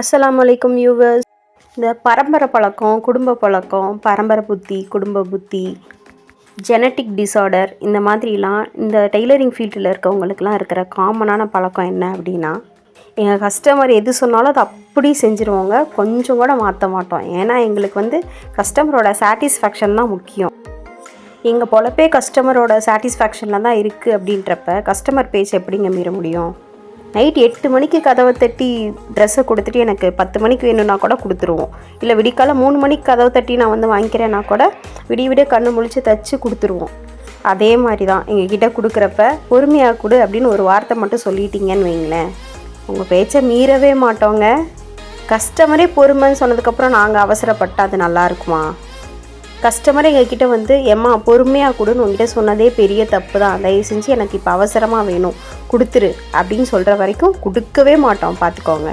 அஸ்ஸலாமு அலைக்கும் யூவர்ஸ் இந்த பரம்பரை பழக்கம் குடும்ப பழக்கம் பரம்பரை புத்தி குடும்ப புத்தி ஜெனட்டிக் டிஸார்டர் இந்த மாதிரிலாம் இந்த டெய்லரிங் ஃபீல்டில் இருக்கவங்களுக்குலாம் இருக்கிற காமனான பழக்கம் என்ன அப்படின்னா எங்கள் கஸ்டமர் எது சொன்னாலும் அதை அப்படி செஞ்சுருவோங்க. கொஞ்சம் கூட மாற்ற மாட்டோம். ஏன்னா எங்களுக்கு வந்து கஸ்டமரோட சாட்டிஸ்ஃபேக்ஷன் தான் முக்கியம். எங்கள் பொழப்பே கஸ்டமரோட சாட்டிஸ்ஃபேக்ஷனில் தான் இருக்குது அப்படின்றப்ப கஸ்டமர் பேச்சு எப்படிங்க மீற முடியும்? நைட் எட்டு மணிக்கு கதவை தட்டி ட்ரெஸ்ஸை கொடுத்துட்டு எனக்கு பத்து மணிக்கு வேணும்னா கூட கொடுத்துருவோம். இல்லை விடிக்கால மூணு மணிக்கு கதவை தட்டி நான் வந்து வாங்கிக்கிறேன்னா கூட விடிய விடிய கண்ணு முழிச்சு தச்சு கொடுத்துருவோம். அதே மாதிரி தான் எங்ககிட்ட கொடுக்குறப்ப பொறுமையாக கொடு அப்படின்னு ஒரு வார்த்தை மட்டும் சொல்லிட்டீங்கன்னு வைங்களேன். உங்கள் பேச்சை மீறவே மாட்டோங்க. கஸ்டமரே பொறுமைன்னு சொன்னதுக்கப்புறம் நாங்கள் அவசரப்பட்டால் அது நல்லா இருக்குமா? கஸ்டமர் எங்ககிட்ட வந்து எம்மா பொறுமையாக கொடுன்னு உங்ககிட்ட சொன்னதே பெரிய தப்பு தான் தயவு செஞ்சு எனக்கு இப்போ அவசரமாக வேணும். கொடுத்துரு. அப்படின்னு சொல்கிற வரைக்கும் கொடுக்கவே மாட்டோம். பார்த்துக்கோங்க